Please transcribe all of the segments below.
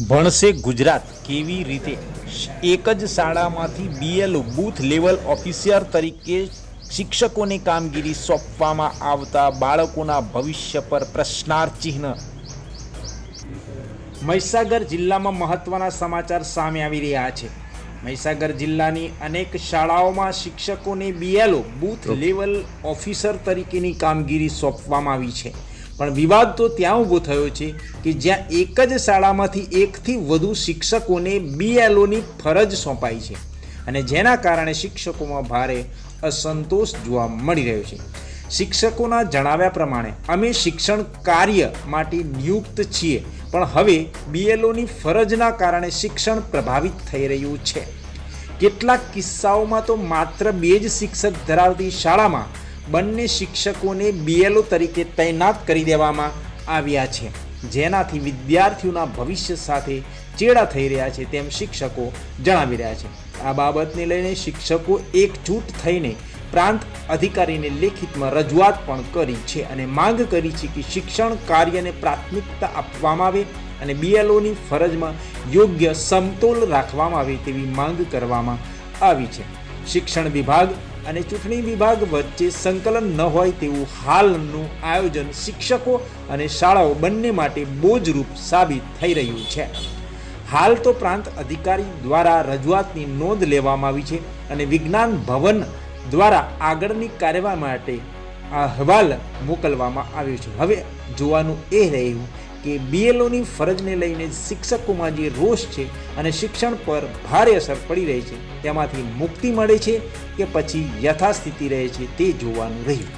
ભણશે ગુજરાત કેવી રીતે? એક જ શાળામાંથી બીએલઓ બૂથ લેવલ ઓફિસર તરીકે શિક્ષકોની કામગીરી સોંપવામાં આવતા બાળકોના ભવિષ્ય પર પ્રશ્નાર્થ ચિહ્ન. મહીસાગર જિલ્લામાં મહત્વના સમાચાર સામે આવી રહ્યા છે. મહીસાગર જિલ્લાની અનેક શાળાઓમાં શિક્ષકોને બીએલઓ બૂથ લેવલ ઓફિસર તરીકેની કામગીરી સોંપવામાં આવી છે. પણ વિવાદ તો ત્યાં ઊભો થયો છે કે જ્યાં એક જ શાળામાંથી એકથી વધુ શિક્ષકોને બીએલઓની ફરજ સોંપાઈ છે. અને જેના કારણે શિક્ષકોમાં ભારે અસંતોષ જોવા મળી રહ્યો છે. શિક્ષકોના જણાવ્યા પ્રમાણે, અમે શિક્ષણ કાર્ય માટે નિયુક્ત છીએ, પણ હવે બીએલઓની ફરજના કારણે શિક્ષણ પ્રભાવિત થઈ રહ્યું છે. કેટલાક કિસ્સાઓમાં તો માત્ર બે જ શિક્ષક ધરાવતી શાળામાં બંને શિક્ષકોને બીએલઓ તરીકે તૈનાત કરી દેવામાં આવ્યા છે. જેનાથી વિદ્યાર્થીઓના ભવિષ્ય સાથે ચેડા થઈ રહ્યા છે તેમ શિક્ષકો જણાવી રહ્યા છે. આ બાબતને લઈને શિક્ષકો એકજૂટ થઈને પ્રાંત અધિકારીને લેખિતમાં રજૂઆત પણ કરી છે અને માંગ કરી છે કે શિક્ષણ કાર્યને પ્રાથમિકતા આપવામાં આવે અને બીએલઓની ફરજમાં યોગ્ય સમતોલ રાખવામાં આવે તેવી માંગ કરવામાં આવી છે. શિક્ષણ વિભાગ અને ચૂંટણી વિભાગ વચ્ચે સંકલન ન હોય તેવું હાલનું આયોજન શિક્ષકો અને શાળાઓ બંને માટે બોજરૂપ સાબિત થઈ રહ્યું છે. હાલ તો પ્રાંત અધિકારી દ્વારા રજૂઆતની નોંધ લેવામાં આવી છે અને વિજ્ઞાન ભવન દ્વારા આગળની કાર્યવાહી માટે અહેવાલ મોકલવામાં આવ્યો છે. હવે જોવાનું એ રહ્યું કે બીએલઓની ફરજને લઈને શિક્ષકોમાં જે રોષ છે અને શિક્ષણ પર ભારે અસર પડી રહી છે, તેમાંથી મુક્તિ મળે છે કે પછી યથાસ્થિતિ રહે છે તે જોવાનું રહ્યું.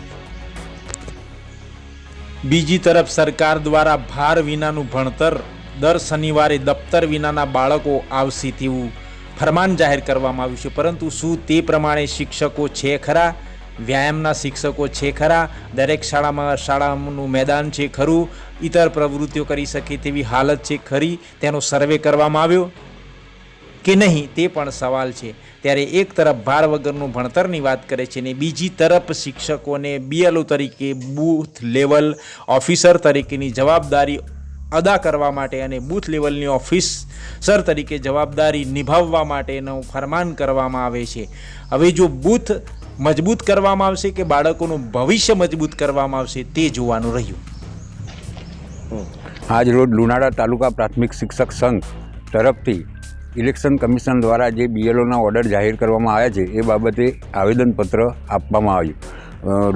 બીજી તરફ સરકાર દ્વારા ભાર વિનાનું ભણતર, દર શનિવારે દફતર વિનાના બાળકો આવશે તેવું ફરમાન જાહેર કરવામાં આવ્યું છે. પરંતુ શું તે પ્રમાણે શિક્ષકો છે ખરા? વ્યાયામના શિક્ષકો છે ખરા. દરેક શાળામાં શાળાનું મેદાન છે ખરું. ઇતર પ્રવૃત્તિઓ કરી શકે તેવી હાલત છે ખરી. તેનો સર્વે કરવામાં આવ્યો? કે નહીં? તે પણ સવાલ છે. ત્યારે એક તરફ ભાર વગરનું ભણતરની વાત કરે છે ને બીજી તરફ શિક્ષકોને બીએલઓ તરીકે બૂથ લેવલ ઓફિસર તરીકેની જવાબદારી અદા કરવા માટે અને બૂથ લેવલની ઓફિસર તરીકે જવાબદારી નિભાવવા માટેનું ફરમાન કરવામાં આવે છે. હવે જો બૂથ મજબૂત કરવામાં આવશે કે બાળકોનું ભવિષ્ય મજબૂત કરવામાં આવશે તે જોવાનું રહ્યું. આજ રોજ લુણાડા તાલુકા પ્રાથમિક શિક્ષક સંઘ તરફથી ઇલેક્શન કમિશન દ્વારા જે બીએલઓના ઓર્ડર જાહેર કરવામાં આવ્યા છે, એ બાબતે આવેદનપત્ર આપવામાં આવ્યું.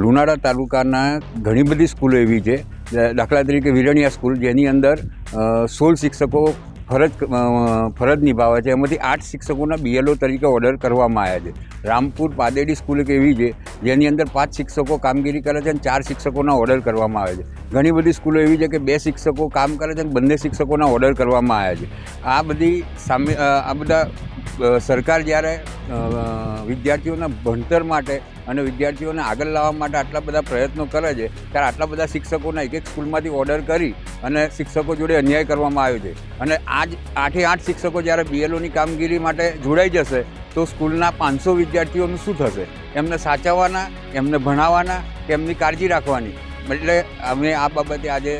લુણાડા તાલુકાના ઘણી બધી સ્કૂલો એવી છે દાખલા તરીકે વિરણિયા સ્કૂલ, જેની અંદર સોળ શિક્ષકો ફરજ ફરજ નિભાવે છે. એમાંથી આઠ શિક્ષકોના બીએલઓ તરીકે ઓર્ડર કરવામાં આવ્યા છે. રામપુર પાદેડી સ્કૂલ એક એવી છે, જેની અંદર પાંચ શિક્ષકો કામગીરી કરે છે અને ચાર શિક્ષકોના ઓર્ડર કરવામાં આવે છે. ઘણી બધી સ્કૂલો એવી છે કે બે શિક્ષકો કામ કરે છે અને બંને શિક્ષકોના ઓર્ડર કરવામાં આવ્યા છે. આ બધી સામે આ બધા સરકાર જ્યારે વિદ્યાર્થીઓના ભણતર માટે અને વિદ્યાર્થીઓને આગળ લાવવા માટે આટલા બધા પ્રયત્નો કરે છે, ત્યારે આટલા બધા શિક્ષકોના એક એક સ્કૂલમાંથી ઓર્ડર કરી અને શિક્ષકો જોડે અન્યાય કરવામાં આવ્યો છે. અને આજ આઠે આઠ શિક્ષકો જ્યારે બીએલઓની કામગીરી માટે જોડાઈ જશે, તો સ્કૂલના પાંચસો વિદ્યાર્થીઓનું શું થશે? એમને સાચવવાના, એમને ભણાવવાના કે એમની કાળજી રાખવાની? એટલે અમે આ બાબતે આજે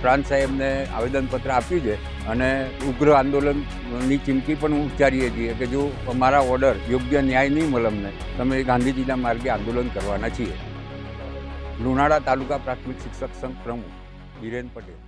પ્રાંત સાહેબને આવેદનપત્ર આપ્યું છે અને ઉગ્ર આંદોલનની ચીમકી પણ ઉચ્ચારીએ છીએ કે જો અમારા ઓર્ડર યોગ્ય ન્યાય નહીં મળે અમને, તમે ગાંધીજીના માર્ગે આંદોલન કરવાના છીએ. લુણાડા તાલુકા પ્રાથમિક શિક્ષક સંઘ પ્રમુખ હિરેન પટેલ.